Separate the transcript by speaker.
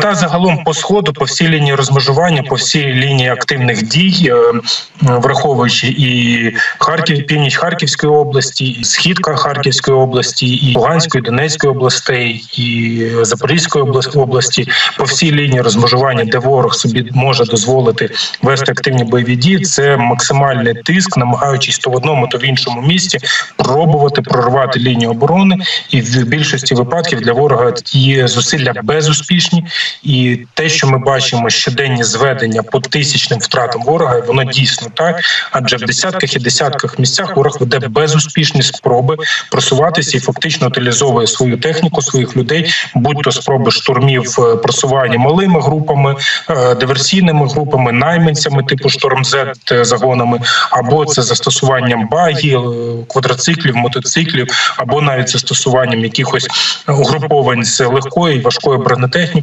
Speaker 1: Мета загалом по сходу, по всій лінії розмежування, по всій лінії активних дій, е, враховуючи і Харків, північ Харківської області, і схід Харківської області, і Луганської, Донецької областей, і Запорізької облас- області, по всій лінії розмежування, де ворог собі може дозволити вести активні бойові дії, це максимальний тиск, намагаючись то в одному, то в іншому місті пробувати прорвати лінію оборони, і в більшості випадків для ворога є зусилля безуспішні. І те, що ми бачимо, щоденні зведення по тисячним втратам ворога, воно дійсно так. Адже в десятках і десятках місцях ворог веде безуспішні спроби просуватися і фактично утилізовує свою техніку, своїх людей, будь то спроби штурмів е, просування малими групами, е, диверсійними групами, найманцями типу шторм З загонами, або це застосуванням багів, е, квадроциклів, мотоциклів, або навіть застосуванням якихось угруповань з легкої і важкої бронетехнікою.